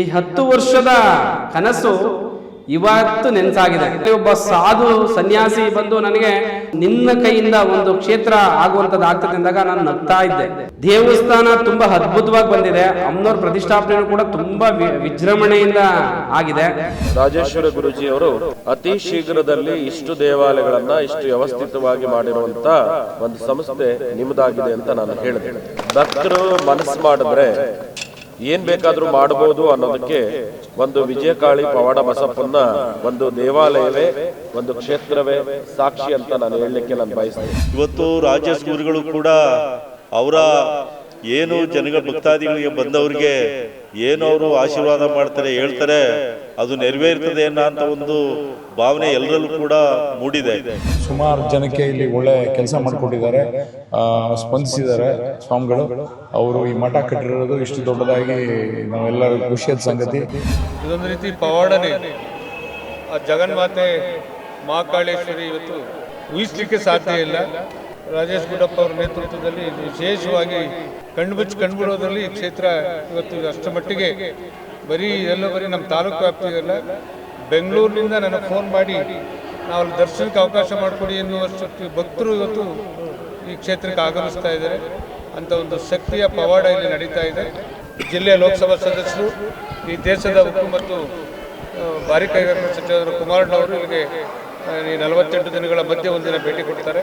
ಈ ಹತ್ತು ವರ್ಷದ ಕನಸು ಇವತ್ತು ನೆನಸಾಗಿದೆ. ಒಬ್ಬ ಸಾಧು ಸನ್ಯಾಸಿ ಬಂದು ನನಗೆ ನಿನ್ನ ಕೈಯಿಂದ ಒಂದು ಕ್ಷೇತ್ರ ಆಗುವಂತದ್ದು ಆಗ್ತದೆ ಅಂದಾಗ ನಾನು ನಗ್ತಾ ಇದ್ದೆ. ದೇವಸ್ಥಾನ ತುಂಬಾ ಅದ್ಭುತವಾಗಿ ಬಂದಿದೆ. ಅಮ್ಮನವ್ರ ಪ್ರತಿಷ್ಠಾಪನೆ ಕೂಡ ತುಂಬಾ ವಿಜೃಂಭಣೆಯಿಂದ ಆಗಿದೆ. ರಾಜೇಶ್ವರ ಗುರುಜಿ ಅವರು ಅತಿ ಶೀಘ್ರದಲ್ಲಿ ಇಷ್ಟು ದೇವಾಲಯಗಳನ್ನ ಇಷ್ಟು ವ್ಯವಸ್ಥಿತವಾಗಿ ಮಾಡಿರುವಂತ ಒಂದು ಸಂಸ್ಥೆ ನಿಮ್ಮದಾಗಿದೆ ಅಂತ ನಾನು ಹೇಳಿದೆ. ಭಕ್ತರು ಮನಸ್ಸು ಮಾಡಿದ್ರೆ ಏನ್ ಬೇಕಾದ್ರೂ ಮಾಡಬಹುದು ಅನ್ನೋದಕ್ಕೆ ಒಂದು ವಿಜಯಕಾಳಿ ಪವಾಡ ಬಸಪ್ಪನ್ನ ಒಂದು ದೇವಾಲಯವೇ, ಒಂದು ಕ್ಷೇತ್ರವೇ ಸಾಕ್ಷಿ ಅಂತ ನಾನು ಹೇಳಲಿಕ್ಕೆ ನಾನು ಬಯಸ್ತೇನೆ. ಇವತ್ತು ರಾಜ್ಯ ಸ್ಕೂಲ್ಗಳು ಕೂಡ ಅವರ ಏನು ಜನಗ ಭಕ್ತಾದಿಗಳಿಗೆ ಬಂದವರಿಗೆ ಏನು ಅವರು ಆಶೀರ್ವಾದ ಮಾಡ್ತಾರೆ ಹೇಳ್ತಾರೆ ಅದು ನೆರವೇರ್ತದೆ ಅನ್ನೋ ಅಂತ ಒಂದು ಭಾವನೆ ಎಲ್ಲರಲ್ಲೂ ಕೂಡ ಮೂಡಿದೆ. ಸುಮಾರು ಜನಕ್ಕೆ ಇಲ್ಲಿ ಒಳ್ಳೆ ಕೆಲಸ ಮಾಡಿಕೊಟ್ಟಿದ್ದಾರೆ. ಸ್ಪಂದಿಸಿದ್ದಾರೆ ಸ್ವಾಮಿಗಳು. ಅವರು ಈ ಮಠ ಕಟ್ಟಿರೋದು ಇಷ್ಟು ದೊಡ್ಡದಾಗಿ ನಾವೆಲ್ಲರೂ ಖುಷಿಯಾದ ಸಂಗತಿ. ಇದೊಂದು ರೀತಿ ಪವಾಡನೆ. ಆ ಜಗನ್ಮಾತೆ ಮಹಾಕಾಳೇಶ್ವರಿ ಇವತ್ತು ಊಹಿಸ್ಲಿಕ್ಕೆ ಸಾಧ್ಯ ಇಲ್ಲ. ರಾಜೇಶ್ ಗುಡಪ್ಪ ಅವರ ನೇತೃತ್ವದಲ್ಲಿ ವಿಶೇಷವಾಗಿ ಕಣ್ಮುಚ್ಚಿ ಕಂಡುಬಿಡೋದ್ರಲ್ಲಿ ಈ ಕ್ಷೇತ್ರ ಇವತ್ತು ಅಷ್ಟು ಮಟ್ಟಿಗೆ ಬರೀ ಎಲ್ಲ ಬರೀ ನಮ್ಮ ತಾಲೂಕು ವ್ಯಾಪ್ತಿಯಲ್ಲ ಬೆಂಗಳೂರಿನಿಂದ ನನಗೆ ಫೋನ್ ಮಾಡಿ ನಾವು ಅಲ್ಲಿ ದರ್ಶನಕ್ಕೆ ಅವಕಾಶ ಮಾಡಿಕೊಡಿ ಎನ್ನುವಷ್ಟು ಭಕ್ತರು ಇವತ್ತು ಈ ಕ್ಷೇತ್ರಕ್ಕೆ ಆಗಮಿಸ್ತಾ ಇದ್ದಾರೆ ಅಂತ ಒಂದು ಶಕ್ತಿಯ ಪವಾಡ ಇಲ್ಲಿ ನಡೀತಾ ಇದೆ ಜಿಲ್ಲೆಯ ಲೋಕಸಭಾ ಸದಸ್ಯರು ಈ ದೇಶದ ಉಪ್ಪು ಮತ್ತು ಭಾರಿ ಕೈಗಾರಿಕಾ ಸಚಿವರ ಕುಮಾರಣ್ಣವರು ಇಲ್ಲಿಗೆ ಈ ನಲವತ್ತೆಂಟು ದಿನಗಳ ಮಧ್ಯೆ ಒಂದಿನ ಭೇಟಿ ಕೊಡ್ತಾರೆ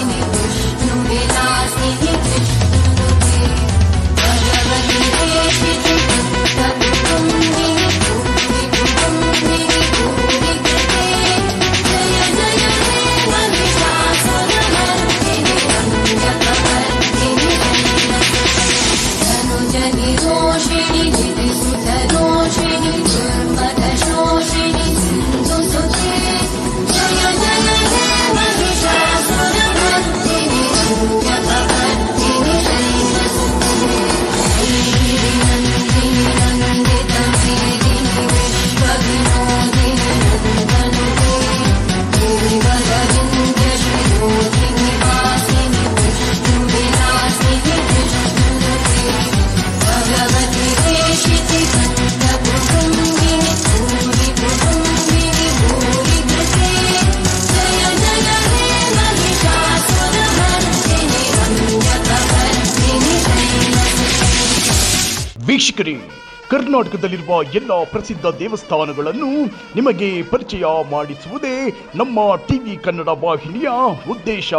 ಕರ್ನಾಟಕದಲ್ಲಿರುವ ಎಲ್ಲ ಪ್ರಸಿದ್ಧ ದೇವಸ್ಥಾನಗಳನ್ನು ನಿಮಗೆ ಪರಿಚಯ ಮಾಡಿಸುವುದೇ ನಮ್ಮ ಟಿವಿ ಕನ್ನಡ ವಾಹಿನಿಯ ಉದ್ದೇಶ.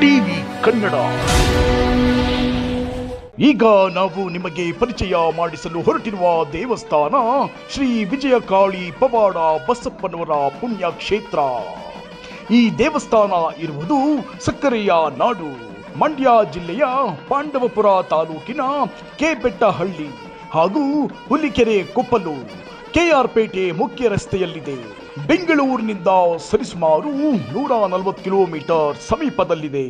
ಟಿವಿ ಕನ್ನಡ. ಈಗ ನಾವು ನಿಮಗೆ ಪರಿಚಯ ಮಾಡಿಸಲು ಹೊರಟಿರುವ ದೇವಸ್ಥಾನ ಶ್ರೀ ವಿಜಯಕಾಳಿ ಪವಾಡ ಬಸಪ್ಪನವರ ಪುಣ್ಯಕ್ಷೇತ್ರ. ಈ ದೇವಸ್ಥಾನ ಇರುವುದು ಸಕ್ಕರೆಯ ನಾಡು. ಮಂಡ್ಯ ಜಿಲ್ಲೆಯ ಪಾಂಡವಪುರ ತಾಲೂಕಿನ ಕೆಬೆಟ್ಟಹಳ್ಳಿ ಹಾಗೂ ಹುಲಿಕೆರೆ ಕೊಪ್ಪಲು ಕೆಆರ್ಪೇಟೆ ಮುಖ್ಯ ರಸ್ತೆಯಲ್ಲಿದೆ. ಬೆಂಗಳೂರಿನಿಂದ ಸರಿಸುಮಾರು ನೂರ ನಲವತ್ತು ಕಿಲೋಮೀಟರ್ ಸಮೀಪದಲ್ಲಿದೆ.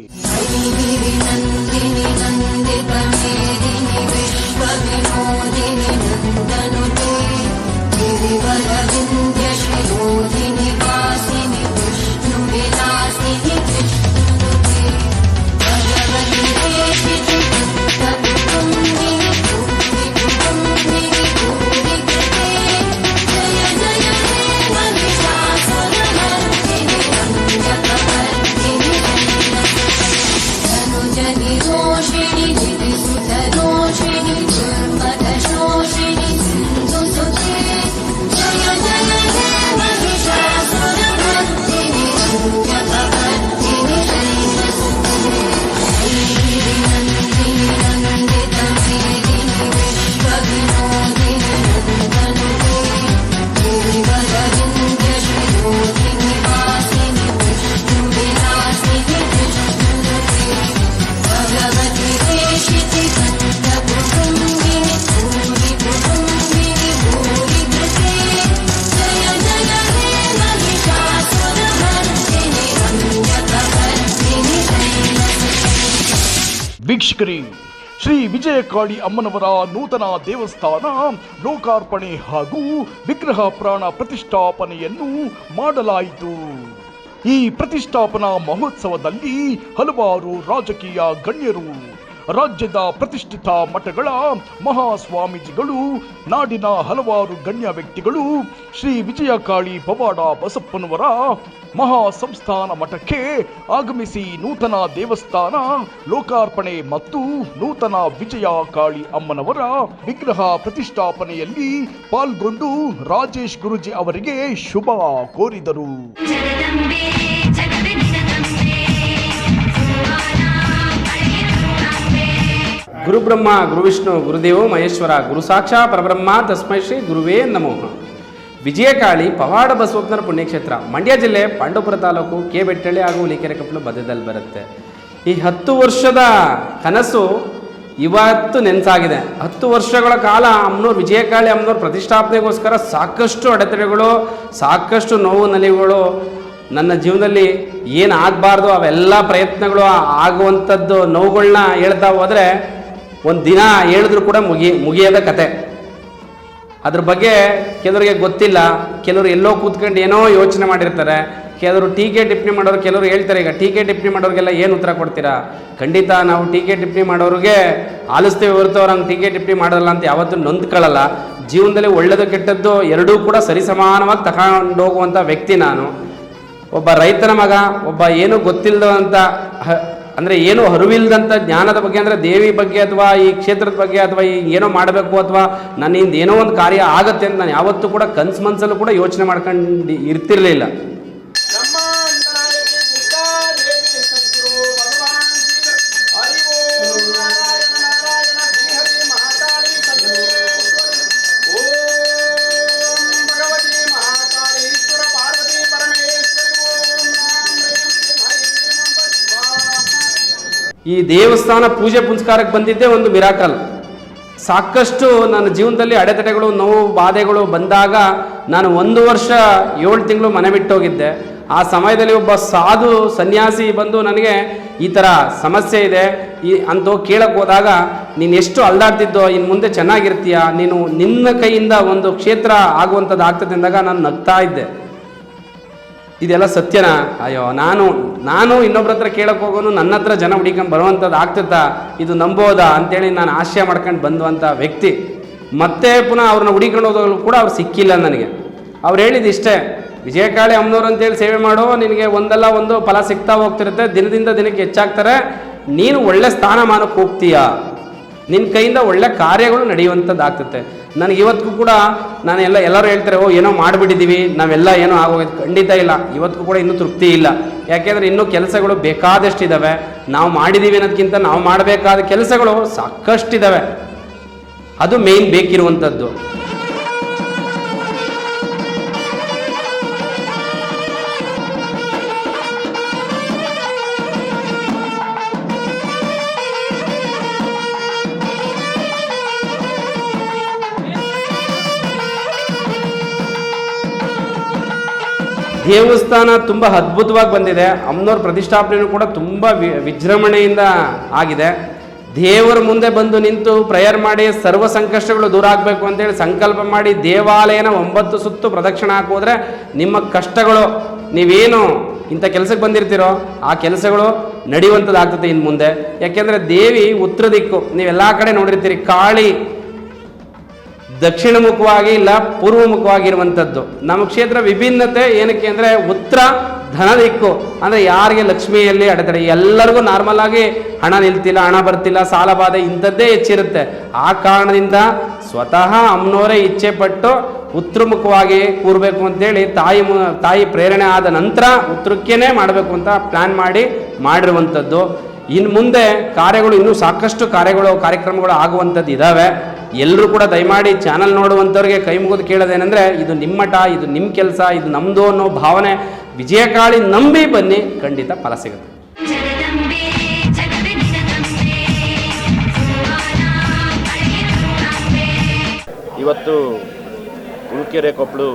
ವೀಕ್ಷಕರೇ, ಶ್ರೀ ವಿಜಯಕಾಳಿ ಅಮ್ಮನವರ ನೂತನ ದೇವಸ್ಥಾನ, ಲೋಕಾರ್ಪಣೆ ಹಾಗೂ ವಿಗ್ರಹ ಪ್ರಾಣ ಪ್ರತಿಷ್ಠಾಪನೆಯನ್ನು ಮಾಡಲಾಯಿತು. ಈ ಪ್ರತಿಷ್ಠಾಪನಾ ಮಹೋತ್ಸವದಲ್ಲಿ ಹಲವಾರು ರಾಜಕೀಯ ಗಣ್ಯರು ರಾಜ್ಯದ ಪ್ರತಿಷ್ಠಿತ ಮಠಗಳ ಮಹಾಸ್ವಾಮೀಜಿಗಳು, ನಾಡಿನ ಹಲವಾರು ಗಣ್ಯ ವ್ಯಕ್ತಿಗಳು, ಶ್ರೀ ವಿಜಯಕಾಳಿ ಪವಾಡ ಬಸಪ್ಪನವರ ಮಹಾ ಸಂಸ್ಥಾನ ಮಠಕ್ಕೆ ಆಗಮಿಸಿ ನೂತನ ದೇವಸ್ಥಾನ, ಲೋಕಾರ್ಪಣೆ ಮತ್ತು ನೂತನ ವಿಜಯ ಕಾಳಿ ಅಮ್ಮನವರ ವಿಗ್ರಹ ಪ್ರತಿಷ್ಠಾಪನೆಯಲ್ಲಿ ಪಾಲ್ಗೊಂಡು ರಾಜೇಶ್ ಗುರುಜಿ ಅವರಿಗೆ ಶುಭ ಕೋರಿದರು. ಗುರುಬ್ರಹ್ಮ, ಗುರುವಿಷ್ಣು, ಗುರುದೇವ, ಮಹೇಶ್ವರ ಗುರು ಸಾಕ್ಷಾ ಪರಬ್ರಹ್ಮ, ತಸ್ಮೈ ಶ್ರೀ ಗುರುವೇ ನಮೋ. ವಿಜಯಕಾಳಿ, ಪವಾಡ ಬಸವಪ್ಪನ ಪುಣ್ಯಕ್ಷೇತ್ರ, ಮಂಡ್ಯ ಜಿಲ್ಲೆ, ಪಾಂಡವಪುರ ತಾಲೂಕು, ಕೆ ಬೆಟ್ಟಳ್ಳಿ ಹಾಗೂ ಹುಲಿಕೆರೆ ಕಪ್ಪಲು ಮಧ್ಯದಲ್ಲಿ ಬರುತ್ತೆ. ಈ ಹತ್ತು ವರ್ಷದ ಕನಸು ಇವತ್ತು ನೆನಸಾಗಿದೆ. ಹತ್ತು ವರ್ಷಗಳ ಕಾಲ ಅಮ್ಮನವ್ರು, ವಿಜಯಕಾಳಿ ಅಮ್ಮನವ್ರ ಪ್ರತಿಷ್ಠಾಪನೆಗೋಸ್ಕರ ಸಾಕಷ್ಟು ಅಡೆತಡೆಗಳು, ಸಾಕಷ್ಟು ನೋವು ನಲಿವುಗಳು ನನ್ನ ಜೀವನದಲ್ಲಿ ಏನು ಆಗಬಾರ್ದು ಅವೆಲ್ಲ ಪ್ರಯತ್ನಗಳು ಆಗುವಂಥದ್ದು ನೋವುಗಳನ್ನ ಹೇಳ್ತಾ ಹೋದರೆ ಒಂದು ದಿನ ಹೇಳಿದ್ರು ಕೂಡ ಮುಗಿ, ಮುಗಿಯದ ಕತೆ. ಅದ್ರ ಬಗ್ಗೆ ಕೆಲವರಿಗೆ ಗೊತ್ತಿಲ್ಲ, ಕೆಲವರು ಎಲ್ಲೋ ಕೂತ್ಕೊಂಡು ಏನೋ ಯೋಚನೆ ಮಾಡಿರ್ತಾರೆ. ಕೆಲವರು ಟೀಕೆ ಟಿಪ್ಪಣಿ ಮಾಡೋರು ಕೆಲವರು ಹೇಳ್ತಾರೆ, ಈಗ ಟೀಕೆ ಟಿಪ್ಪಣಿ ಮಾಡೋರಿಗೆಲ್ಲ ಏನು ಉತ್ತರ ಕೊಡ್ತೀರಾ? ಖಂಡಿತ ನಾವು ಟೀಕೆ ಟಿಪ್ಪಣಿ ಮಾಡೋರಿಗೆ ಆಲಿಸ್ತೇವೆ ಹೊರತು ಅವ್ರು ಹಂಗೆ ಟೀಕೆ ಟಿಪ್ಪಣಿ ಮಾಡೋಲ್ಲ ಅಂತ ಯಾವತ್ತೂ ನೊಂದ್ಕೊಳ್ಳಲ್ಲ. ಜೀವನದಲ್ಲಿ ಒಳ್ಳೆಯದು ಕೆಟ್ಟದ್ದು ಎರಡೂ ಕೂಡ ಸರಿಸಮಾನವಾಗಿ ತಗೊಂಡು ಹೋಗುವಂಥ ವ್ಯಕ್ತಿ ನಾನು. ಒಬ್ಬ ರೈತನ ಮಗ, ಒಬ್ಬ ಏನೂ ಗೊತ್ತಿಲ್ಲದಂಥ ಅಂದರೆ ಏನು ಅರಿವಿಲ್ಲದಂಥ ಜ್ಞಾನದ ಬಗ್ಗೆ ಅಂದರೆ ದೇವಿ ಬಗ್ಗೆ ಅಥವಾ ಈ ಕ್ಷೇತ್ರದ ಬಗ್ಗೆ ಅಥವಾ ಈ ಏನೋ ಮಾಡಬೇಕು ಅಥವಾ ನನ್ನಿಂದ ಏನೋ ಒಂದು ಕಾರ್ಯ ಆಗುತ್ತೆ ಅಂತ ನಾನು ಯಾವತ್ತೂ ಕೂಡ ಕನ್ಸು ಮನಸ್ಸಲ್ಲೂ ಕೂಡ ಯೋಚನೆ ಮಾಡ್ಕೊಂಡು ಇರ್ತಿರ್ಲಿಲ್ಲ. ಈ ದೇವಸ್ಥಾನ ಪೂಜೆ ಪುನಸ್ಕಾರಕ್ಕೆ ಬಂದಿದ್ದೇ ಒಂದು ಮಿರಾಕಲ್ ಸಾಕಷ್ಟು ನನ್ನ ಜೀವನದಲ್ಲಿ ಅಡೆತಡೆಗಳು, ನೋವು, ಬಾಧೆಗಳು ಬಂದಾಗ ನಾನು ಒಂದು ವರ್ಷ ಏಳು ತಿಂಗಳು ಮನೆ ಬಿಟ್ಟೋಗಿದ್ದೆ. ಆ ಸಮಯದಲ್ಲಿ ಒಬ್ಬ ಸಾಧು ಸನ್ಯಾಸಿ ಬಂದು ನನಗೆ ಈ ಥರ ಸಮಸ್ಯೆ ಇದೆ, ಈ ಅಂತ ಕೇಳಕ್ಕೆ ಹೋದಾಗ, ನೀನು ಎಷ್ಟು ಅಲ್ದಾಡ್ತಿದ್ದೋ ಇನ್ನು ಮುಂದೆ ಚೆನ್ನಾಗಿರ್ತೀಯ? ನೀನು ನಿನ್ನ ಕೈಯಿಂದ ಒಂದು ಕ್ಷೇತ್ರ ಆಗುವಂಥದ್ದು ಆಗ್ತದೆ ಅಂದಾಗ ನಾನು ನಗ್ತಾ ಇದ್ದೆ. ಇದೆಲ್ಲ ಸತ್ಯನಾ? ಅಯ್ಯೋ, ನಾನು ನಾನು ಇನ್ನೊಬ್ರ ಹತ್ರ ಕೇಳಕ್ಕೆ ಹೋಗೋನು ನನ್ನ ಹತ್ರ ಜನ ಹುಡಿಕೊಂಡು ಬರುವಂಥದ್ದು ಆಗ್ತದ ಇದು ನಂಬೋದಾ ಅಂತೇಳಿ ನಾನು ಆಶಯ ಮಾಡ್ಕೊಂಡು ಬಂದುವಂಥ ವ್ಯಕ್ತಿ. ಮತ್ತೆ ಪುನಃ ಅವ್ರನ್ನ ಹುಡಿಕೊಂಡು ಹೋದಾಗಲೂ ಕೂಡ ಅವ್ರು ಸಿಕ್ಕಿಲ್ಲ ನನಗೆ. ಅವ್ರು ಹೇಳಿದ್ದು ಇಷ್ಟೇ ವಿಜಯಕಾಳಿ ಅಮ್ಮನವ್ರು ಅಂತೇಳಿ ಸೇವೆ ಮಾಡೋ, ನಿನಗೆ ಒಂದಲ್ಲ ಒಂದು ಫಲ ಸಿಗ್ತಾ ಹೋಗ್ತಿರುತ್ತೆ, ದಿನದಿಂದ ದಿನಕ್ಕೆ ಹೆಚ್ಚಾಗ್ತಾರೆ. ನೀನು ಒಳ್ಳೆ ಸ್ಥಾನಮಾನಕ್ಕೆ ಹೋಗ್ತೀಯಾ? ನಿನ್ನ ಕೈಯಿಂದ ಒಳ್ಳೆ ಕಾರ್ಯಗಳು ನಡೆಯುವಂಥದ್ದು ಆಗ್ತದೆ ನನಗೆ ಇವತ್ತಿಗೂ ಕೂಡ ನಾನು ಎಲ್ಲ ಎಲ್ಲರೂ ಹೇಳ್ತಾರೆ, ಓ, ಏನೋ ಮಾಡಿಬಿಟ್ಟಿದ್ದೀವಿ, ನಾವೆಲ್ಲ ಏನೋ ಆಗೋಗಿದ್ದು ಖಂಡಿತ ಇಲ್ಲ. ಇವತ್ತಿಗೂ ಕೂಡ ಇನ್ನೂ ತೃಪ್ತಿ ಇಲ್ಲ. ಯಾಕೆಂದರೆ ಇನ್ನೂ ಕೆಲಸಗಳು ಬೇಕಾದಷ್ಟಿದ್ದಾವೆ ನಾವು ಮಾಡಿದ್ದೀವಿ ಅನ್ನೋದಕ್ಕಿಂತ ನಾವು ಮಾಡಬೇಕಾದ ಕೆಲಸಗಳು ಸಾಕಷ್ಟಿದ್ದಾವೆ ಅದು ಮೇಯ್ನ್ ಬೇಕಿರುವಂಥದ್ದು ದೇವಸ್ಥಾನ ತುಂಬ ಅದ್ಭುತವಾಗಿ ಬಂದಿದೆ. ಅಮ್ಮನವ್ರ ಪ್ರತಿಷ್ಠಾಪನೆಯೂ ಕೂಡ ತುಂಬ ವಿಜೃಂಭಣೆಯಿಂದ ಆಗಿದೆ. ದೇವರ ಮುಂದೆ ಬಂದು ನಿಂತು ಪ್ರೇಯರ್ ಮಾಡಿ ಸರ್ವ ಸಂಕಷ್ಟಗಳು ದೂರ ಆಗಬೇಕು ಅಂತೇಳಿ ಸಂಕಲ್ಪ ಮಾಡಿ ದೇವಾಲಯನ ಒಂಬತ್ತು ಸುತ್ತು ಪ್ರದಕ್ಷಿಣೆ ಹಾಕೋದ್ರೆ ನಿಮ್ಮ ಕಷ್ಟಗಳು, ನೀವೇನು ಇಂಥ ಕೆಲಸಕ್ಕೆ ಬಂದಿರ್ತೀರೋ ಆ ಕೆಲಸಗಳು ನಡೆಯುವಂಥದ್ದಾಗ್ತದೆ ಇನ್ನು ಮುಂದೆ. ಯಾಕೆಂದರೆ ದೇವಿ ಉತ್ತರ ದಿಕ್ಕು, ನೀವೆಲ್ಲ ಕಡೆ ನೋಡಿರ್ತೀರಿ, ಕಾಳಿ ದಕ್ಷಿಣ ಮುಖವಾಗಿ ಇಲ್ಲ, ಪೂರ್ವ ಮುಖವಾಗಿರುವಂಥದ್ದು. ನಮ್ಮ ಕ್ಷೇತ್ರ ವಿಭಿನ್ನತೆ ಏನಕ್ಕೆ ಅಂದರೆ ಉತ್ತರ ಧನ ದಿಕ್ಕು. ಅಂದರೆ ಯಾರಿಗೆ ಲಕ್ಷ್ಮಿಯಲ್ಲಿ ಅಡೆತಡೆ, ಎಲ್ಲರಿಗೂ ನಾರ್ಮಲ್ ಆಗಿ ಹಣ ನಿಲ್ತಿಲ್ಲ, ಹಣ ಬರ್ತಿಲ್ಲ, ಸಾಲ ಬಾಧೆ ಇಂಥದ್ದೇ ಹೆಚ್ಚಿರುತ್ತೆ. ಆ ಕಾರಣದಿಂದ ಸ್ವತಃ ಅಮ್ಮನವರೇ ಇಚ್ಛೆ ಪಟ್ಟು ಉತ್ತರಮುಖವಾಗಿ ಕೂರಬೇಕು ಅಂತೇಳಿ ತಾಯಿ ತಾಯಿ ಪ್ರೇರಣೆ ಆದ ನಂತರ ಉತ್ತರಕ್ಕೇನೆ ಮಾಡಬೇಕು ಅಂತ ಪ್ಲ್ಯಾನ್ ಮಾಡಿ ಮಾಡಿರುವಂಥದ್ದು. ಇನ್ನು ಮುಂದೆ ಕಾರ್ಯಗಳು ಇನ್ನೂ ಸಾಕಷ್ಟು ಕಾರ್ಯಗಳು ಕಾರ್ಯಕ್ರಮಗಳು ಆಗುವಂಥದ್ದು ಇದ್ದಾವೆ ಎಲ್ಲರೂ ಕೂಡ ದಯಮಾಡಿ ಚಾನಲ್ ನೋಡುವಂಥವ್ರಿಗೆ ಕೈ ಮುಗಿದು ಕೇಳೋದೇನೆಂದರೆ ಇದು ನಿಮ್ಮಟ ಮಠ ಇದು ನಿಮ್ಮ ಕೆಲಸ ಇದು ನಮ್ಮದು ಅನ್ನೋ ಭಾವನೆ ವಿಜಯಕಾಳಿ ನಂಬಿ ಬನ್ನಿ ಖಂಡಿತ ಫಲ ಸಿಗುತ್ತೆ. ಇವತ್ತು ಉಳ್ಕೆರೆ ಕೊಪ್ಪಳು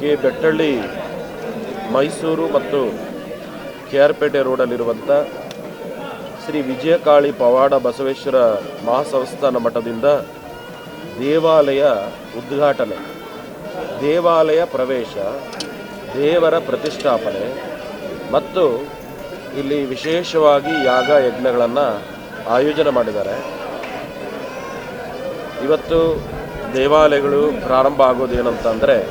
ಕೆ ಬೆಟ್ಟಳ್ಳಿ ಮೈಸೂರು ಮತ್ತು ಕೆ ಆರ್ ಪೇಟೆ ರೋಡಲ್ಲಿರುವಂಥ ಶ್ರೀ ವಿಜಯಕಾಳಿ ಪವಾಡ ಬಸವೇಶ್ವರ ಮಹಾಸಂಸ್ಥಾನ ಮಠದಿಂದ ದೇವಾಲಯ ಉದ್ಘಾಟನೆ. ದೇವಾಲಯ ಪ್ರವೇಶ, ದೇವರ ಪ್ರತಿಷ್ಠಾಪನೆ ಮತ್ತು ಇಲ್ಲಿ ವಿಶೇಷವಾಗಿ ಯಾಗ ಯಜ್ಞಗಳನ್ನು ಆಯೋಜನೆ ಮಾಡಿದ್ದಾರೆ. ಇವತ್ತು ದೇವಾಲಯಗಳು ಪ್ರಾರಂಭ ಆಗೋದೇನಂತಂದರೆ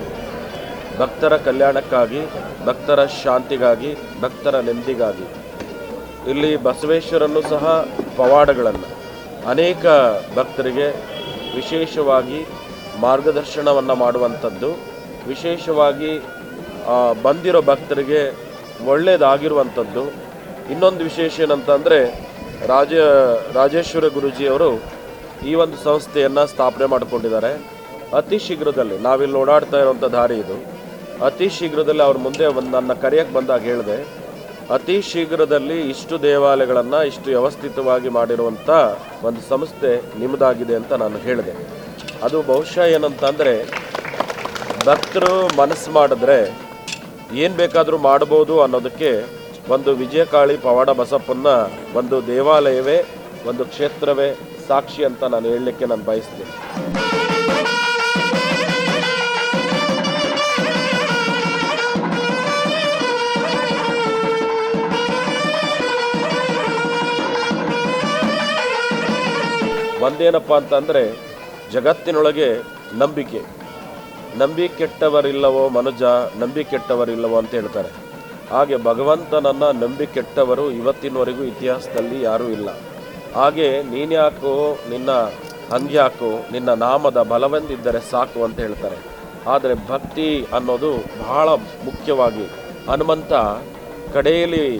ಭಕ್ತರ ಕಲ್ಯಾಣಕ್ಕಾಗಿ, ಭಕ್ತರ ಶಾಂತಿಗಾಗಿ, ಭಕ್ತರ ನೆಮ್ಮದಿಗಾಗಿ ಇಲ್ಲಿ ಬಸವೇಶ್ವರನ್ನು ಸಹ ಪವಾಡಗಳನ್ನು. ಅನೇಕ ಭಕ್ತರಿಗೆ ವಿಶೇಷವಾಗಿ ಮಾರ್ಗದರ್ಶನವನ್ನು ಮಾಡುವಂಥದ್ದು. ವಿಶೇಷವಾಗಿ ಬಂದಿರೋ ಭಕ್ತರಿಗೆ ಒಳ್ಳೆಯದಾಗಿರುವಂಥದ್ದು. ಇನ್ನೊಂದು ವಿಶೇಷ ಏನಂತಂದರೆ, ರಾಜ, ರಾಜೇಶ್ವರ ಗುರುಜಿಯವರು ಈ ಒಂದು ಸಂಸ್ಥೆಯನ್ನು ಸ್ಥಾಪನೆ ಮಾಡಿಕೊಂಡಿದ್ದಾರೆ. ಅತಿ ಶೀಘ್ರದಲ್ಲಿ, ನಾವಿಲ್ಲಿ ಓಡಾಡ್ತಾ ಇರುವಂಥ ದಾರಿ ಇದು. ಅತಿ ಶೀಘ್ರದಲ್ಲಿ ಅವ್ರ ಮುಂದೆ ಒಂದು ನನ್ನ ಕರೆಯಕ್ಕೆ ಬಂದಾಗ ಹೇಳಿದೆ ಅತಿ ಶೀಘ್ರದಲ್ಲಿ ಇಷ್ಟು ದೇವಾಲಯಗಳನ್ನು ಇಷ್ಟು ವ್ಯವಸ್ಥಿತವಾಗಿ ಮಾಡಿರುವಂಥ ಒಂದು ಸಂಸ್ಥೆ ನಿಮ್ಮದಾಗಿದೆ ಅಂತ ನಾನು ಹೇಳಿದೆ. ಅದು ಬಹುಶಃ ಏನಂತಂದರೆ ಭಕ್ತರು ಮನಸ್ಸು ಮಾಡಿದ್ರೆ ಏನು ಬೇಕಾದರೂ ಮಾಡ್ಬೋದು ಅನ್ನೋದಕ್ಕೆ ಒಂದು ವಿಜಯಕಾಳಿ ಪವಾಡ ಬಸಪ್ಪನ ಒಂದು ದೇವಾಲಯವೇ, ಒಂದು ಕ್ಷೇತ್ರವೇ ಸಾಕ್ಷಿ ಅಂತ ನಾನು ಹೇಳಲಿಕ್ಕೆ ನಾನು ಬಯಸ್ತೀನಿ. ಒಂದೇನಪ್ಪ ಅಂತಂದರೆ ಜಗತ್ತಿನೊಳಗೆ ನಂಬಿಕೆ. ನಂಬಿ ಕೆಟ್ಟವರಿಲ್ಲವೋ ಮನುಜ, ನಂಬಿ ಕೆಟ್ಟವರಿಲ್ಲವೋ ಅಂತ ಹೇಳ್ತಾರೆ. ಹಾಗೆ ಭಗವಂತನನ್ನ ನಂಬಿ ಕೆಟ್ಟವರು ಇವತ್ತಿನವರೆಗೂ ಇತಿಹಾಸದಲ್ಲಿ ಯಾರೂ ಇಲ್ಲ. ಹಾಗೆ ನೀನ್ಯಾಕೋ ನಿನ್ನ ಹಂಗ್ಯಾಕೋ ನಿನ್ನ ನಾಮದ ಬಲವೆಂದಿದ್ದರೆ ಸಾಕು ಅಂತ ಹೇಳ್ತಾರೆ. ಆದರೆ ಭಕ್ತಿ ಅನ್ನೋದು ಬಹಳ ಮುಖ್ಯವಾಗಿ ಹನುಮಂತ ಕಡೆಯಲ್ಲಿ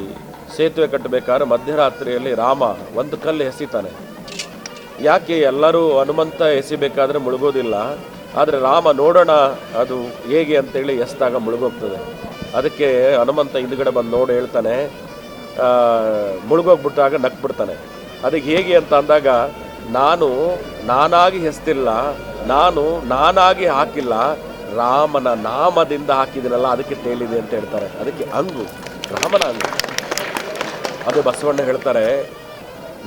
ಸೇತುವೆ ಕಟ್ಟಬೇಕಾದ್ರೆ ಮಧ್ಯರಾತ್ರಿಯಲ್ಲಿ ರಾಮ ಒಂದು ಕಲ್ಲು ಎಸಿತಾನೆ. ಯಾಕೆ ಎಲ್ಲರೂ ಹನುಮಂತ ಎಸಿಬೇಕಾದ್ರೆ ಮುಳುಗೋದಿಲ್ಲ? ಆದರೆ ರಾಮ ನೋಡೋಣ, ಅದು ಹೇಗೆ ಅಂತೇಳಿ ಎಸ್ದಾಗ ಮುಳುಗೋಗ್ತದೆ. ಅದಕ್ಕೆ ಹನುಮಂತ ಹಿಂದ್ಗಡೆ ಬಂದು ನೋಡಿ ಹೇಳ್ತಾನೆ ಮುಳುಗೋಗ್ಬಿಟ್ಟಾಗ ನಕ್ಬಿಡ್ತಾನೆ. ಅದಕ್ಕೆ ಹೇಗೆ ಅಂತ ಅಂದಾಗ, ನಾನು ನಾನಾಗಿ ಹೆಸ್ತಿಲ್ಲ, ನಾನು ನಾನಾಗಿ ಹಾಕಿಲ್ಲ, ರಾಮನ ನಾಮದಿಂದ ಹಾಕಿದಿನಲ್ಲ ಅದಕ್ಕೆ ತೇಲಿದೆ ಅಂತ ಹೇಳ್ತಾರೆ. ಅದಕ್ಕೆ ಅಂಗು, ರಾಮನ ಅಂಗು. ಅದು ಬಸವಣ್ಣ ಹೇಳ್ತಾರೆ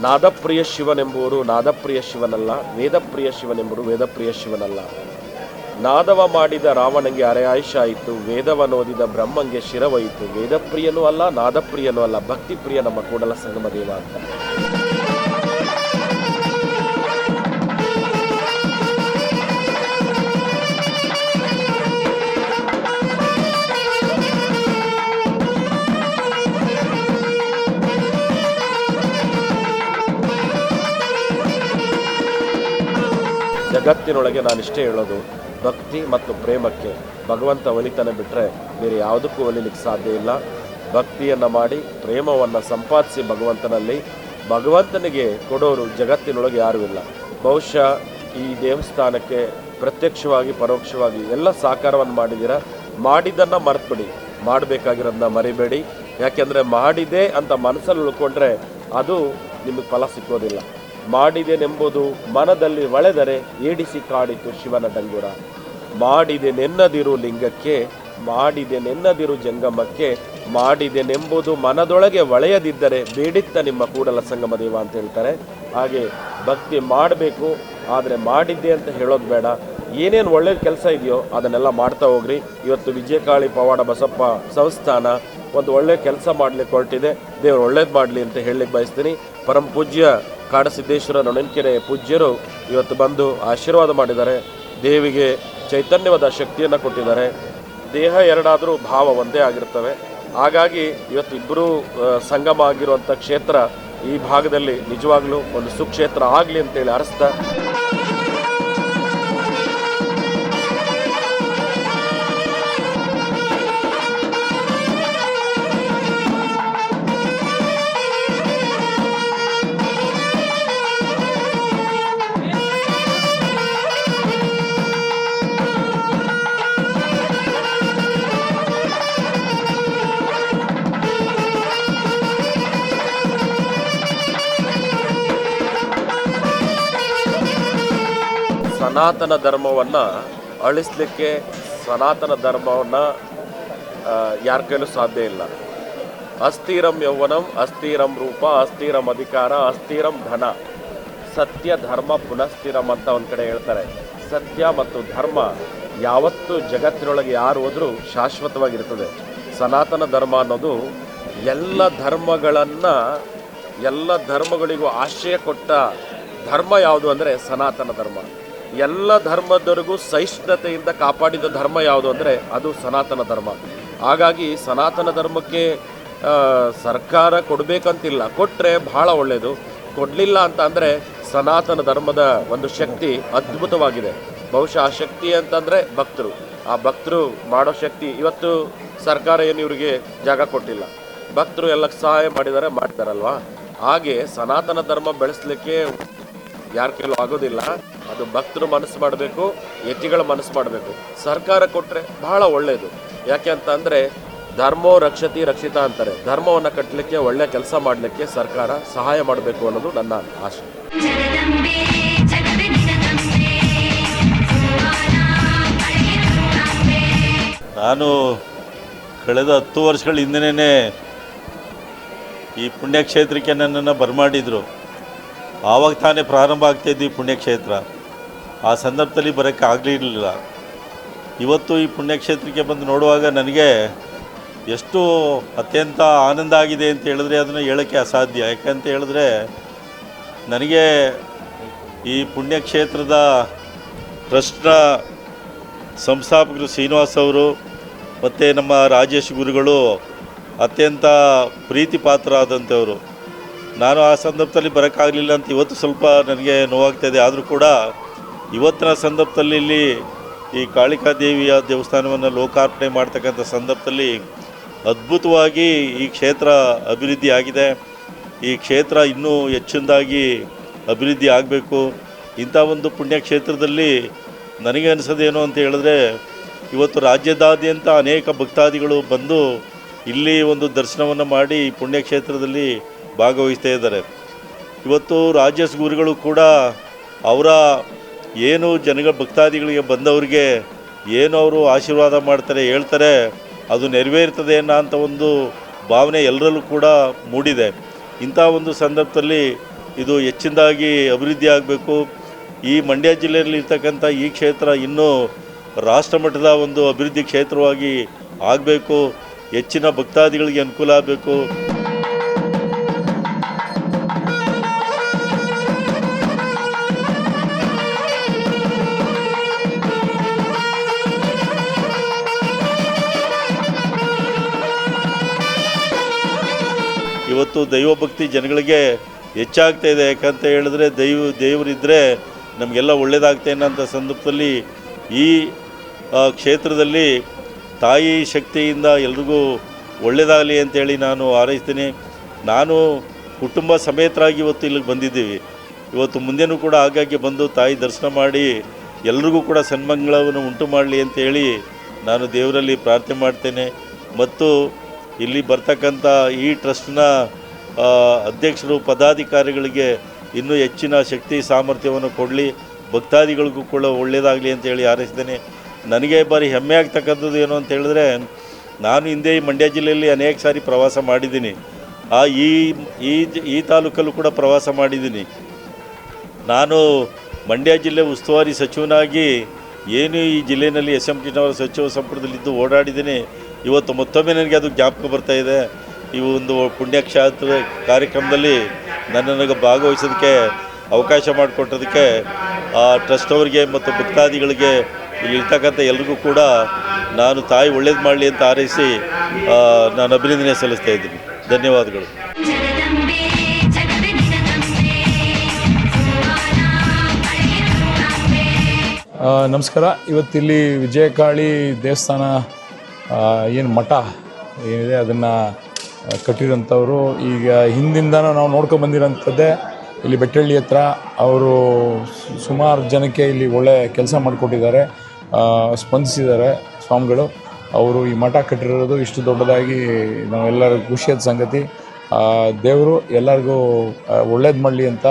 ನಾದಪ್ರಿಯ ಶಿವನೆಂಬುವರು ನಾದಪ್ರಿಯ ಶಿವನಲ್ಲ, ವೇದಪ್ರಿಯ ಶಿವನೆಂಬುವರು ವೇದಪ್ರಿಯ ಶಿವನಲ್ಲ. ನಾದವ ಮಾಡಿದ ರಾವಣಂಗೆ ಅರೆ ಆಯಿತು ವೇದವನೋದಿದ ಬ್ರಹ್ಮಂಗೆ ಶಿರವಯಿತು ವೇದಪ್ರಿಯನೂ ಅಲ್ಲ, ನಾದಪ್ರಿಯನೂ ಅಲ್ಲ, ಭಕ್ತಿಪ್ರಿಯ ನಮ್ಮ ಕೂಡಲ ಸಂಗಮ ದೇವ ಅಂತ. ಜಗತ್ತಿನೊಳಗೆ ನಾನು ಇಷ್ಟೇ ಹೇಳೋದು, ಭಕ್ತಿ ಮತ್ತು ಪ್ರೇಮಕ್ಕೆ ಭಗವಂತ ಒಲಿತಾನೆ ಬಿಟ್ಟರೆ ಬೇರೆ ಯಾವುದಕ್ಕೂ ಒಲಿಲಿಕ್ಕೆ ಸಾಧ್ಯ ಇಲ್ಲ. ಭಕ್ತಿಯನ್ನು ಮಾಡಿ, ಪ್ರೇಮವನ್ನು ಸಂಪಾದಿಸಿ ಭಗವಂತನಲ್ಲಿ. ಭಗವಂತನಿಗೆ ಕೊಡೋರು ಜಗತ್ತಿನೊಳಗೆ ಯಾರೂ ಇಲ್ಲ. ಬಹುಶಃ ಈ ದೇವಸ್ಥಾನಕ್ಕೆ ಪ್ರತ್ಯಕ್ಷವಾಗಿ, ಪರೋಕ್ಷವಾಗಿ ಎಲ್ಲ ಸಾಕಾರವನ್ನು ಮಾಡಿದ್ದೀರ? ಮಾಡಿದ್ದನ್ನು ಮರೆತುಬಿಡಿ. ಮಾಡಬೇಕಾಗಿರೋದನ್ನ ಮರಿಬೇಡಿ. ಯಾಕೆಂದರೆ ಮಾಡಿದೆ ಅಂತ ಮನಸ್ಸಲ್ಲಿ ಉಳ್ಕೊಂಡ್ರೆ ಅದು ನಿಮಗೆ ಫಲ ಸಿಕ್ಕೋದಿಲ್ಲ. ಮಾಡಿದೆನೆಂಬುದು ಮನದಲ್ಲಿ ಒಳೆದರೆ ಏಡಿಸಿ ಕಾಡಿತು ಶಿವನ ಡಂಗುರ ಮಾಡಿದೆ ನೆನ್ನದಿರು ಲಿಂಗಕ್ಕೆ ಮಾಡಿದೆ ನೆನ್ನದಿರು ಜಂಗಮಕ್ಕೆ, ಮಾಡಿದೆನೆಂಬುದು ಮನದೊಳಗೆ ಒಳೆಯದಿದ್ದರೆ ಬೇಡಿತ್ತ ನಿಮ್ಮ ಕೂಡಲ ಸಂಗಮ ದೇವ ಅಂತ ಹೇಳ್ತಾರೆ. ಹಾಗೆ ಭಕ್ತಿ ಮಾಡಬೇಕು, ಆದರೆ ಮಾಡಿದ್ದೆ ಅಂತ ಹೇಳೋದು ಬೇಡ. ಏನೇನು ಒಳ್ಳೆಯ ಕೆಲಸ ಇದೆಯೋ ಅದನ್ನೆಲ್ಲ ಮಾಡ್ತಾ ಹೋಗ್ರಿ. ಇವತ್ತು ವಿಜಯಕಾಳಿ ಪವಾಡ ಬಸಪ್ಪ ಸಂಸ್ಥಾನ ಒಂದು ಒಳ್ಳೆಯ ಕೆಲಸ ಮಾಡಲಿಕ್ಕೆ ಹೊರಟಿದೆ. ದೇವರು ಒಳ್ಳೇದು ಮಾಡಲಿ ಅಂತ ಹೇಳಲಿಕ್ಕೆ ಬಯಸ್ತೀನಿ. ಪರಮ ಪೂಜ್ಯ ಕಾಡಸಿದ್ದೇಶ್ವರ ನೊಣನ್ಕೆರೆ ಪೂಜ್ಯರು ಇವತ್ತು ಬಂದು ಆಶೀರ್ವಾದ ಮಾಡಿದ್ದಾರೆ. ದೇವಿಗೆ ಚೈತನ್ಯವಾದ ಶಕ್ತಿಯನ್ನು ಕೊಟ್ಟಿದ್ದಾರೆ. ದೇಹ ಎರಡಾದರೂ ಭಾವ ಒಂದೇ ಆಗಿರ್ತವೆ. ಹಾಗಾಗಿ ಇವತ್ತು ಇಬ್ಬರೂ ಸಂಗಮ ಆಗಿರುವಂಥ ಕ್ಷೇತ್ರ ಈ ಭಾಗದಲ್ಲಿ ನಿಜವಾಗ್ಲೂ ಒಂದು ಸುಕ್ಷೇತ್ರ ಆಗಲಿ ಅಂತೇಳಿ ಅರಸ್ತಾ ಸನಾತನ ಧರ್ಮವನ್ನು ಅಳಿಸ್ಲಿಕ್ಕೆ ಸನಾತನ ಧರ್ಮವನ್ನು ಯಾರ ಕೈಲೂ ಸಾಧ್ಯ ಇಲ್ಲ. ಅಸ್ಥಿರಂ ಯೌವನಂ, ಅಸ್ಥಿರಂ ರೂಪ, ಅಸ್ಥಿರಂ ಅಧಿಕಾರ, ಅಸ್ಥಿರಂ ಧನ. ಸತ್ಯ, ಧರ್ಮ ಪುನಃಸ್ಥಿರಂ ಅಂತ ಒಂದು ಕಡೆ ಹೇಳ್ತಾರೆ. ಸತ್ಯ ಮತ್ತು ಧರ್ಮ ಯಾವತ್ತೂ ಜಗತ್ತಿನೊಳಗೆ ಯಾರು ಹೋದರೂ ಶಾಶ್ವತವಾಗಿರ್ತದೆ. ಸನಾತನ ಧರ್ಮ ಅನ್ನೋದು ಎಲ್ಲ ಧರ್ಮಗಳನ್ನು, ಎಲ್ಲ ಧರ್ಮಗಳಿಗೂ ಆಶ್ರಯ ಕೊಟ್ಟ ಧರ್ಮ ಯಾವುದು ಅಂದರೆ ಸನಾತನ ಧರ್ಮ. ಎಲ್ಲ ಧರ್ಮದವರಿಗೂ ಸಹಿಷ್ಣುತೆಯಿಂದ ಕಾಪಾಡಿದ ಧರ್ಮ ಯಾವುದು ಅಂದರೆ ಅದು ಸನಾತನ ಧರ್ಮ. ಹಾಗಾಗಿ ಸನಾತನ ಧರ್ಮಕ್ಕೆ ಸರ್ಕಾರ ಕೊಡಬೇಕಂತಿಲ್ಲ. ಕೊಟ್ಟರೆ ಬಹಳ ಒಳ್ಳೆಯದು ಕೊಡಲಿಲ್ಲ ಅಂತ ಅಂದರೆ ಸನಾತನ ಧರ್ಮದ ಒಂದು ಶಕ್ತಿ ಅದ್ಭುತವಾಗಿದೆ. ಬಹುಶಃ ಆ ಶಕ್ತಿ ಅಂತಂದರೆ ಭಕ್ತರು. ಆ ಭಕ್ತರು ಮಾಡೋ ಶಕ್ತಿ ಇವತ್ತು ಸರ್ಕಾರ ಏನು ಇವರಿಗೆ ಜಾಗ ಕೊಟ್ಟಿಲ್ಲ. ಭಕ್ತರು ಎಲ್ಲ ಸಹಾಯ ಮಾಡಿದ್ದಾರೆ ಮಾಡ್ತಾರಲ್ವಾ ಹಾಗೆ ಸನಾತನ ಧರ್ಮ ಬೆಳೆಸಲಿಕ್ಕೆ ಯಾರ ಕೈಲೂ ಆಗೋದಿಲ್ಲ. ಅದು ಭಕ್ತರು ಮನಸ್ಸು ಮಾಡಬೇಕು ಯತಿಗಳ ಮನಸ್ಸು ಮಾಡಬೇಕು. ಸರ್ಕಾರ ಕೊಟ್ಟರೆ ಬಹಳ ಒಳ್ಳೆಯದು ಯಾಕೆ ಅಂತ ಅಂದರೆ ಧರ್ಮೋ ರಕ್ಷತಿ ರಕ್ಷಿತ ಅಂತಾರೆ. ಧರ್ಮವನ್ನು ಕಟ್ಟಲಿಕ್ಕೆ ಒಳ್ಳೆ ಕೆಲಸ ಮಾಡಲಿಕ್ಕೆ ಸರ್ಕಾರ ಸಹಾಯ ಮಾಡಬೇಕು ಅನ್ನೋದು ನನ್ನ ಆಶೆ. ನಾನು ಕಳೆದ ಹತ್ತು ವರ್ಷಗಳ ಹಿಂದೆನೇ ಈ ಪುಣ್ಯಕ್ಷೇತ್ರಕ್ಕೆ ನನ್ನನ್ನು ಬರಮಾಡಿದರು. ಆವಾಗ ತಾನೇ ಪ್ರಾರಂಭ ಆಗ್ತಾಯಿದ್ದು ಈ ಪುಣ್ಯಕ್ಷೇತ್ರ. ಆ ಸಂದರ್ಭದಲ್ಲಿ ಬರೋಕ್ಕೆ ಆಗಲಿರಲಿಲ್ಲ ಇವತ್ತು ಈ ಪುಣ್ಯಕ್ಷೇತ್ರಕ್ಕೆ ಬಂದು ನೋಡುವಾಗ ನನಗೆ ಎಷ್ಟು ಅತ್ಯಂತ ಆನಂದ ಆಗಿದೆ ಅಂತ ಹೇಳಿದ್ರೆ ಅದನ್ನು ಹೇಳೋಕ್ಕೆ ಅಸಾಧ್ಯ. ಯಾಕಂತ ಹೇಳಿದ್ರೆ ನನಗೆ ಈ ಪುಣ್ಯಕ್ಷೇತ್ರದ ಟ್ರಸ್ಟ್ನ ಸಂಸ್ಥಾಪಕರು ಶ್ರೀನಿವಾಸ್ ಅವರು ಮತ್ತು ನಮ್ಮ ರಾಜೇಶ್ ಗುರುಗಳು ಅತ್ಯಂತ ಪ್ರೀತಿ ಪಾತ್ರ ಆದಂಥವರು ನಾನು ಆ ಸಂದರ್ಭದಲ್ಲಿ ಬರೋಕ್ಕಾಗಲಿಲ್ಲ ಅಂತ ಇವತ್ತು ಸ್ವಲ್ಪ ನನಗೆ ನೋವಾಗ್ತಾಯಿದೆ ಆದರೂ ಕೂಡ ಇವತ್ತಿನ ಸಂದರ್ಭದಲ್ಲಿ ಇಲ್ಲಿ ಈ ಕಾಳಿಕಾ ದೇವಿಯ ದೇವಸ್ಥಾನವನ್ನು ಲೋಕಾರ್ಪಣೆ ಮಾಡ್ತಕ್ಕಂಥ ಸಂದರ್ಭದಲ್ಲಿ ಅದ್ಭುತವಾಗಿ ಈ ಕ್ಷೇತ್ರ ಅಭಿವೃದ್ಧಿ ಆಗಿದೆ. ಈ ಕ್ಷೇತ್ರ ಇನ್ನೂ ಹೆಚ್ಚಿನದಾಗಿ ಅಭಿವೃದ್ಧಿ ಆಗಬೇಕು. ಇಂಥ ಒಂದು ಪುಣ್ಯಕ್ಷೇತ್ರದಲ್ಲಿ ನನಗೆ ಅನಿಸೋದೇನು ಅಂತ ಹೇಳಿದ್ರೆ, ಇವತ್ತು ರಾಜ್ಯದಾದ್ಯಂತ ಅನೇಕ ಭಕ್ತಾದಿಗಳು ಬಂದು ಇಲ್ಲಿ ಒಂದು ದರ್ಶನವನ್ನು ಮಾಡಿ ಪುಣ್ಯಕ್ಷೇತ್ರದಲ್ಲಿ ಭಾಗವಹಿಸ್ತಾ ಇದ್ದಾರೆ. ಇವತ್ತು ರಾಜಸ್ ಗುರುಗಳು ಕೂಡ ಅವರ ಏನು ಜನಗ ಭಕ್ತಾದಿಗಳಿಗೆ ಬಂದವರಿಗೆ ಏನು ಅವರು ಆಶೀರ್ವಾದ ಮಾಡ್ತಾರೆ, ಹೇಳ್ತಾರೆ, ಅದು ನೆರವೇರ್ತದೆ ಅನ್ನೋ ಅಂತ ಒಂದು ಭಾವನೆ ಎಲ್ಲರಲ್ಲೂ ಕೂಡ ಮೂಡಿದೆ. ಇಂಥ ಒಂದು ಸಂದರ್ಭದಲ್ಲಿ ಇದು ಹೆಚ್ಚಿನದಾಗಿ ಅಭಿವೃದ್ಧಿ ಆಗಬೇಕು. ಈ ಮಂಡ್ಯ ಜಿಲ್ಲೆಯಲ್ಲಿ ಇರ್ತಕ್ಕಂಥ ಈ ಕ್ಷೇತ್ರ ಇನ್ನೂ ರಾಷ್ಟ್ರ ಮಟ್ಟದ ಒಂದು ಅಭಿವೃದ್ಧಿ ಕ್ಷೇತ್ರವಾಗಿ ಆಗಬೇಕು. ಹೆಚ್ಚಿನ ಭಕ್ತಾದಿಗಳಿಗೆ ಅನುಕೂಲ ಆಗಬೇಕು. ಇವತ್ತು ದೈವಭಕ್ತಿ ಜನಗಳಿಗೆ ಹೆಚ್ಚಾಗ್ತಾ ಇದೆ. ಯಾಕಂತ ಹೇಳಿದ್ರೆ ದೈವ ದೇವರಿದ್ದರೆ ನಮಗೆಲ್ಲ ಒಳ್ಳೆಯದಾಗ್ತಾ ಅನ್ನೋಂಥ ಸಂದರ್ಭದಲ್ಲಿ ಈ ಕ್ಷೇತ್ರದಲ್ಲಿ ತಾಯಿ ಶಕ್ತಿಯಿಂದ ಎಲ್ರಿಗೂ ಒಳ್ಳೆಯದಾಗಲಿ ಅಂತೇಳಿ ನಾನು ಹಾರೈಸ್ತೀನಿ. ನಾನು ಕುಟುಂಬ ಸಮೇತರಾಗಿ ಇವತ್ತು ಇಲ್ಲಿಗೆ ಬಂದಿದ್ದೀವಿ. ಇವತ್ತು ಮುಂದೆನೂ ಕೂಡ ಆಗಾಗ್ಗೆ ಬಂದು ತಾಯಿ ದರ್ಶನ ಮಾಡಿ ಎಲ್ರಿಗೂ ಕೂಡ ಸನ್ಮಂಗಳವನ್ನು ಉಂಟು ಮಾಡಲಿ ಅಂತೇಳಿ ನಾನು ದೇವರಲ್ಲಿ ಪ್ರಾರ್ಥನೆ ಮಾಡ್ತೇನೆ. ಮತ್ತು ಇಲ್ಲಿ ಬರ್ತಕ್ಕಂಥ ಈ ಟ್ರಸ್ಟ್ನ ಅಧ್ಯಕ್ಷರು, ಪದಾಧಿಕಾರಿಗಳಿಗೆ ಇನ್ನೂ ಹೆಚ್ಚಿನ ಶಕ್ತಿ, ಸಾಮರ್ಥ್ಯವನ್ನು ಕೊಡಲಿ. ಭಕ್ತಾದಿಗಳಿಗೂ ಕೂಡ ಒಳ್ಳೆಯದಾಗಲಿ ಅಂತೇಳಿ ಹಾರೈಸಿದ್ದೇನೆ ನನಗೆ ಬಾರಿ ಹೆಮ್ಮೆ ಆಗ್ತಕ್ಕಂಥದ್ದು ಏನು ಅಂತ ಹೇಳಿದ್ರೆ, ನಾನು ಹಿಂದೆ ಈ ಮಂಡ್ಯ ಜಿಲ್ಲೆಯಲ್ಲಿ ಅನೇಕ ಸಾರಿ ಪ್ರವಾಸ ಮಾಡಿದ್ದೀನಿ. ಆ, ಈ ಈ ಈ ತಾಲೂಕಲ್ಲೂ ಕೂಡ ಪ್ರವಾಸ ಮಾಡಿದ್ದೀನಿ. ನಾನು ಮಂಡ್ಯ ಜಿಲ್ಲೆ ಉಸ್ತುವಾರಿ ಸಚಿವನಾಗಿ, ಏನು ಈ ಜಿಲ್ಲೆಯಲ್ಲಿ ಎಸ್ ಎಂ ಕೃಷ್ಣವರ ಸಚಿವ ಸಂಪುಟದಲ್ಲಿದ್ದು ಓಡಾಡಿದ್ದೀನಿ ಇವತ್ತು ಮತ್ತೊಮ್ಮೆ ನನಗೆ ಅದು ಜ್ಞಾಪಕ ಬರ್ತಾ ಇದೆ. ಈ ಒಂದು ಪುಣ್ಯಕ್ಷೇತ್ರ ಕಾರ್ಯಕ್ರಮದಲ್ಲಿ ನನ್ನನ್ನು ಭಾಗವಹಿಸೋದಕ್ಕೆ ಅವಕಾಶ ಮಾಡಿಕೊಟ್ಟದಕ್ಕೆ ಆ ಟ್ರಸ್ಟ್ ಅವರಿಗೆ ಮತ್ತು ಭಕ್ತಾದಿಗಳಿಗೆ ಇಲ್ಲಿ ಇರ್ತಕ್ಕಂಥ ಎಲ್ರಿಗೂ ಕೂಡ ನಾನು ತಾಯಿ ಒಳ್ಳೇದು ಮಾಡಲಿ ಅಂತ ಹಾರೈಸಿ ನಾನು ಅಭಿನಂದನೆ ಸಲ್ಲಿಸ್ತಾ ಇದ್ದೀನಿ. ಧನ್ಯವಾದಗಳು. ನಮಸ್ಕಾರ. ಇವತ್ತಿಲ್ಲಿ ವಿಜಯಕಾಳಿ ದೇವಸ್ಥಾನ ಏನು ಮಠ ಏನಿದೆ ಅದನ್ನು ಕಟ್ಟಿರೋಂಥವ್ರು ಈಗ ಹಿಂದಿಂದನೂ ನಾವು ನೋಡ್ಕೊಂಡು ಬಂದಿರೋಂಥದ್ದೇ ಇಲ್ಲಿ ಬೆಟ್ಟಳ್ಳಿ ಹತ್ರ. ಅವರು ಸುಮಾರು ಜನಕ್ಕೆ ಇಲ್ಲಿ ಒಳ್ಳೆ ಕೆಲಸ ಮಾಡಿಕೊಟ್ಟಿದ್ದಾರೆ. ಸ್ಪಂದಿಸಿದ್ದಾರೆ ಸ್ವಾಮಿಗಳು. ಅವರು ಈ ಮಠ ಕಟ್ಟಿರೋದು ಇಷ್ಟು ದೊಡ್ಡದಾಗಿ ನಾವೆಲ್ಲರಿಗೂ ಖುಷಿಯಾದ ಸಂಗತಿ. ದೇವರು ಎಲ್ಲರಿಗೂ ಒಳ್ಳೇದು ಮಾಡಲಿ ಅಂತ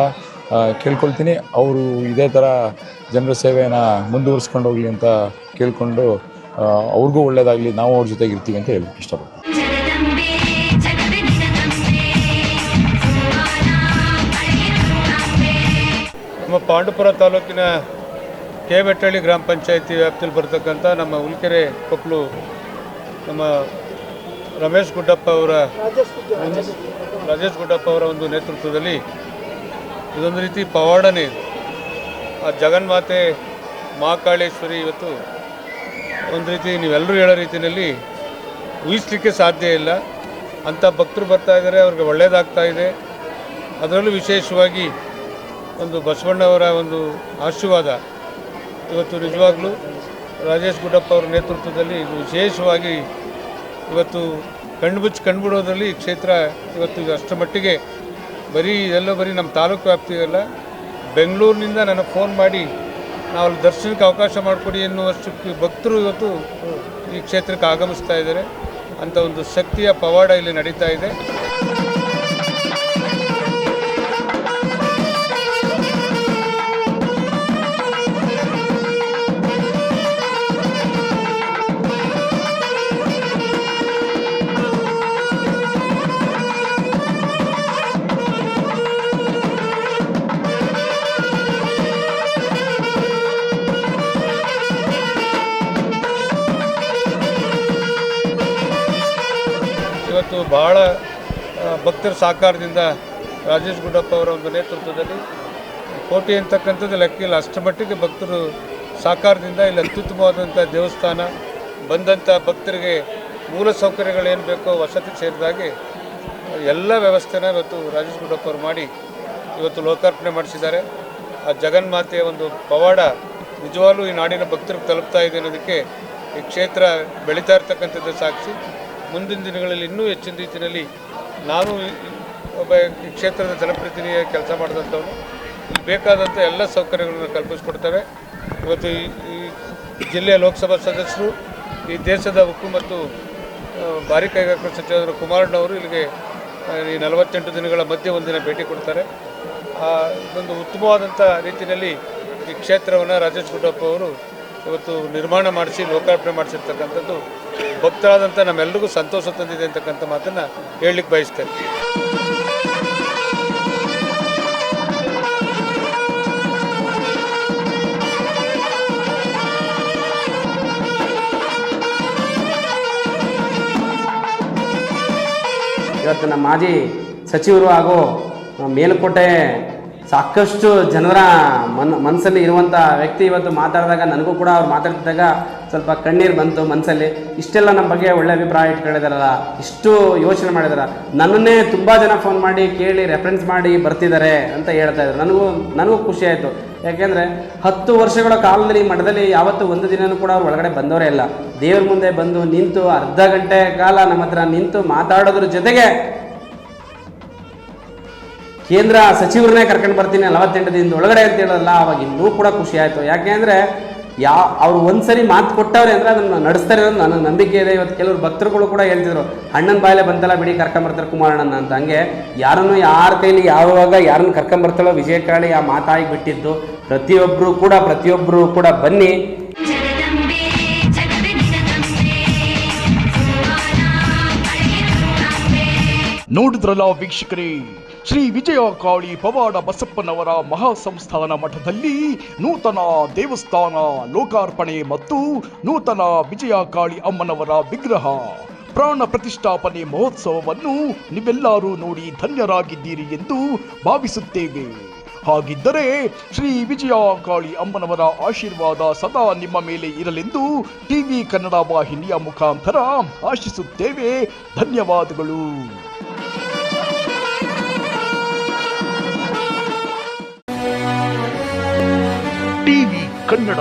ಕೇಳ್ಕೊಳ್ತೀನಿ. ಅವರು ಇದೇ ಥರ ಜನರ ಸೇವೆಯನ್ನು ಮುಂದುವರಿಸ್ಕೊಂಡು ಹೋಗಲಿ ಅಂತ ಕೇಳಿಕೊಂಡು ಅವ್ರಿಗೂ ಒಳ್ಳೇದಾಗಲಿ ನಾವು ಅವ್ರ ಜೊತೆಗೆ ಇರ್ತೀವಿ ಅಂತ ಹೇಳಿ ಇಷ್ಟಪಡ್ತೀನಿ. ನಮ್ಮ ಪಾಂಡುಪುರ ತಾಲೂಕಿನ ಕೆಬೆಟ್ಟಳ್ಳಿ ಗ್ರಾಮ ಪಂಚಾಯಿತಿ ವ್ಯಾಪ್ತಿಯಲ್ಲಿ ಬರ್ತಕ್ಕಂಥ ನಮ್ಮ ಉಲ್ಕೆರೆ ಕೊಪ್ಪಲು ನಮ್ಮ ರಮೇಶ್ ಗುಡ್ಡಪ್ಪ ಅವರ ರಾಜೇಶ್ ಗುಡ್ಡಪ್ಪ ಅವರ ಒಂದು ನೇತೃತ್ವದಲ್ಲಿ ಇದೊಂದು ರೀತಿ ಪವಾಡನೆ. ಆ ಜಗನ್ಮಾತೆ ಮಹಾಕಾಳೇಶ್ವರಿ ಇವತ್ತು ಒಂದು ರೀತಿ ನೀವೆಲ್ಲರೂ ಹೇಳೋ ರೀತಿಯಲ್ಲಿ ಊಹಿಸ್ಲಿಕ್ಕೆ ಸಾಧ್ಯ ಇಲ್ಲ. ಅಂಥ ಭಕ್ತರು ಬರ್ತಾ ಇದ್ದಾರೆ, ಅವ್ರಿಗೆ ಒಳ್ಳೆಯದಾಗ್ತಾ ಇದೆ. ಅದರಲ್ಲೂ ವಿಶೇಷವಾಗಿ ಒಂದು ಬಸವಣ್ಣವರ ಒಂದು ಆಶೀರ್ವಾದ. ಇವತ್ತು ನಿಜವಾಗ್ಲೂ ರಾಜೇಶ್ ಗುಡ್ಡಪ್ಪ ಅವರ ನೇತೃತ್ವದಲ್ಲಿ ಇದು ವಿಶೇಷವಾಗಿ ಇವತ್ತು ಕಣ್ಮುಚ್ಚಿ ಕಂಡುಬಿಡೋದ್ರಲ್ಲಿ ಈ ಕ್ಷೇತ್ರ ಇವತ್ತು ಅಷ್ಟರ ಮಟ್ಟಿಗೆ ಬರೀ ಇದೆಲ್ಲ ಬರೀ ನಮ್ಮ ತಾಲೂಕು ವ್ಯಾಪ್ತಿಯಲ್ಲ ಬೆಂಗಳೂರಿನಿಂದ ನನಗೆ ಫೋನ್ ಮಾಡಿ ನಾವು ದರ್ಶನಕ್ಕೆ ಅವಕಾಶ ಮಾಡಿಕೊಡಿ ಎನ್ನುವಷ್ಟು ಭಕ್ತರು ಇವತ್ತು ಈ ಕ್ಷೇತ್ರಕ್ಕೆ ಆಗಮಿಸ್ತಾ ಇದ್ದಾರೆ. ಅಂಥ ಒಂದು ಶಕ್ತಿಯ ಪವಾಡ ಇಲ್ಲಿ ನಡೀತಾ ಇದೆ. ಇವತ್ತು ಬಹಳ ಭಕ್ತರ ಸಹಕಾರದಿಂದ ರಾಜೇಶ್ ಗುಡ್ಡಪ್ಪ ಅವರ ಒಂದು ನೇತೃತ್ವದಲ್ಲಿ ಕೋಟಿ ಅಂತಕ್ಕಂಥದ್ದು ಲೆಕ್ಕಿಲ್ಲ ಅಷ್ಟು ಮಟ್ಟಿಗೆ ಭಕ್ತರು ಸಹಕಾರದಿಂದ ಇಲ್ಲಿ ಅತ್ಯುತ್ತಮವಾದಂಥ ದೇವಸ್ಥಾನ, ಬಂದಂಥ ಭಕ್ತರಿಗೆ ಮೂಲ ಸೌಕರ್ಯಗಳೇನು ಬೇಕೋ ವಸತಿ ಸೇರಿದಾಗೆ ಎಲ್ಲ ವ್ಯವಸ್ಥೆನ ಇವತ್ತು ರಾಜೇಶ್ ಗುಡ್ಡಪ್ಪ ಅವರು ಮಾಡಿ ಇವತ್ತು ಲೋಕಾರ್ಪಣೆ ಮಾಡಿಸಿದ್ದಾರೆ. ಆ ಜಗನ್ಮಾತೆಯ ಒಂದು ಪವಾಡ ನಿಜವಾಗ್ಲೂ ಈ ನಾಡಿನ ಭಕ್ತರಿಗೆ ತಲುಪ್ತಾ ಇದೆ ಅನ್ನೋದಕ್ಕೆ ಈ ಕ್ಷೇತ್ರ ಬೆಳೀತಾ ಇರ್ತಕ್ಕಂಥದ್ದು ಸಾಕ್ಷಿ. ಮುಂದಿನ ದಿನಗಳಲ್ಲಿ ಇನ್ನೂ ಹೆಚ್ಚಿನ ರೀತಿಯಲ್ಲಿ ನಾನು ಒಬ್ಬ ಈ ಕ್ಷೇತ್ರದ ಜನಪ್ರತಿನಿಧಿಯ ಕೆಲಸ ಮಾಡಿದಂಥವನು. ಇಲ್ಲಿ ಬೇಕಾದಂಥ ಎಲ್ಲ ಸೌಕರ್ಯಗಳನ್ನು ಕಲ್ಪಿಸ್ಕೊಡ್ತೇವೆ ಇವತ್ತು ಈ ಜಿಲ್ಲೆಯ ಲೋಕಸಭಾ ಸದಸ್ಯರು, ಈ ದೇಶದ ಉಕ್ಕು ಮತ್ತು ಭಾರಿ ಕೈಗಾರಿಕಾ ಸಚಿವರು ಕುಮಾರಣ್ಣವರು ಇಲ್ಲಿಗೆ ಈ ನಲವತ್ತೆಂಟು ದಿನಗಳ ಮಧ್ಯೆ ಒಂದಿನ ಭೇಟಿ ಕೊಡ್ತಾರೆ. ಇದೊಂದು ಉತ್ತಮವಾದಂಥ ರೀತಿಯಲ್ಲಿ ಈ ಕ್ಷೇತ್ರವನ್ನು ರಾಜೇಶ್ ಗುಡ್ಡಪ್ಪ ಅವರು ಇವತ್ತು ನಿರ್ಮಾಣ ಮಾಡಿಸಿ ಲೋಕಾರ್ಪಣೆ ಮಾಡಿಸಿರ್ತಕ್ಕಂಥದ್ದು ಭಕ್ತರಾದಂಥ ನಮ್ಮೆಲ್ಲರಿಗೂ ಸಂತೋಷ ತಂದಿದೆ ಅಂತಕ್ಕಂಥ ಮಾತನ್ನು ಹೇಳಲಿಕ್ಕೆ ಬಯಸ್ತೇನೆ. ಇವತ್ತು ನಮ್ಮ ಮಾಜಿ ಸಚಿವರು ಹಾಗೂ ಮೇಲುಕೋಟೆ ಸಾಕಷ್ಟು ಜನರ ಮನ್ ಮನಸ್ಸಲ್ಲಿ ಇರುವಂಥ ವ್ಯಕ್ತಿ ಇವತ್ತು ಮಾತಾಡಿದಾಗ ನನಗೂ ಕೂಡ ಅವ್ರು ಮಾತಾಡ್ತಿದ್ದಾಗ ಸ್ವಲ್ಪ ಕಣ್ಣೀರು ಬಂತು ಮನಸ್ಸಲ್ಲಿ ಇಷ್ಟೆಲ್ಲ ನಮ್ಮ ಬಗ್ಗೆ ಒಳ್ಳೆ ಅಭಿಪ್ರಾಯ ಇಟ್ಕೊಂಡಿದಾರಲ್ಲ ಇಷ್ಟು ಯೋಚನೆ ಮಾಡಿದಾರ. ನನ್ನನ್ನೇ ತುಂಬ ಜನ ಫೋನ್ ಮಾಡಿ ಕೇಳಿ ರೆಫರೆನ್ಸ್ ಮಾಡಿ ಬರ್ತಿದ್ದಾರೆ ಅಂತ ಹೇಳ್ತಾ ಇದ್ರು. ನನಗೂ ನನಗೂ ಖುಷಿ ಆಯಿತು. ಯಾಕೆಂದರೆ ಹತ್ತು ವರ್ಷಗಳ ಕಾಲದಲ್ಲಿ ಮಠದಲ್ಲಿ ಯಾವತ್ತೂ ಒಂದು ದಿನನೂ ಕೂಡ ಅವ್ರು ಒಳಗಡೆ ಬಂದವರೇ ಇಲ್ಲ. ದೇವ್ರ ಮುಂದೆ ಬಂದು ನಿಂತು ಅರ್ಧ ಗಂಟೆ ಕಾಲ ನಮ್ಮ ಹತ್ರ ನಿಂತು ಮಾತಾಡೋದ್ರ ಜೊತೆಗೆ ಕೇಂದ್ರ ಸಚಿವರನ್ನೇ ಕರ್ಕೊಂಡು ಬರ್ತೀನಿ ನಲವತ್ತೆಂಟು ದಿನದ ಒಳಗಡೆ ಅಂತ ಹೇಳಲ್ಲ ಅವಾಗ ಇನ್ನೂ ಕೂಡ ಖುಷಿ ಆಯಿತು. ಯಾಕೆ ಅಂದರೆ, ಯಾ, ಅವ್ರು ಒಂದ್ಸರಿ ಮಾತು ಕೊಟ್ಟವ್ರೆ ಅಂದರೆ ಅದನ್ನು ನಡೆಸ್ತಾರೆ ಅನ್ನೋದು ನನ್ನ ನಂಬಿಕೆ ಇದೆ. ಇವತ್ತು ಕೆಲವರು ಭಕ್ತರುಗಳು ಕೂಡ ಹೇಳ್ತಿದ್ರು, ಅಣ್ಣನ ಬಾಯಲ್ಲೇ ಬಂತಲ್ಲ ಬಿಡಿ ಕರ್ಕೊಂಬರ್ತಾರೆ ಕುಮಾರಣ್ಣನ ಅಂತ. ಹಂಗೆ ಯಾರನ್ನು ಯಾರ ಕೈಲಿ ಯಾವಾಗ ಯಾರನ್ನು ಕರ್ಕೊಂಬರ್ತಾಳೋ ವಿಜಯಕಾಳಿ ಆ ಮಾತಾಗಿ ಬಿಟ್ಟಿದ್ದು. ಪ್ರತಿಯೊಬ್ಬರು ಕೂಡ ಪ್ರತಿಯೊಬ್ಬರು ಕೂಡ ಬನ್ನಿ. ನೋಡಿದ್ರಲ್ಲ ವೀಕ್ಷಕರೇ? ಶ್ರೀ ವಿಜಯ ಕಾಳಿ ಪವಾಡ ಬಸಪ್ಪನವರ ಮಹಾಸಂಸ್ಥಾನ ಮಠದಲ್ಲಿ ನೂತನ ದೇವಸ್ಥಾನ ಲೋಕಾರ್ಪಣೆ ಮತ್ತು ನೂತನ ವಿಜಯ ಕಾಳಿ ಅಮ್ಮನವರ ವಿಗ್ರಹ ಪ್ರಾಣ ಪ್ರತಿಷ್ಠಾಪನೆ ಮಹೋತ್ಸವವನ್ನು ನೀವೆಲ್ಲರೂ ನೋಡಿ ಧನ್ಯರಾಗಿದ್ದೀರಿ ಎಂದು ಭಾವಿಸುತ್ತೇವೆ. ಹಾಗಿದ್ದರೆ ಶ್ರೀ ವಿಜಯ ಕಾಳಿ ಅಮ್ಮನವರ ಆಶೀರ್ವಾದ ಸದಾ ನಿಮ್ಮ ಮೇಲೆ ಇರಲೆಂದು ಟಿವಿ ಕನ್ನಡ ವಾಹಿನಿಯ ಮುಖಾಂತರ ಆಶಿಸುತ್ತೇವೆ. ಧನ್ಯವಾದಗಳು. ಟಿವಿ ಕನ್ನಡ.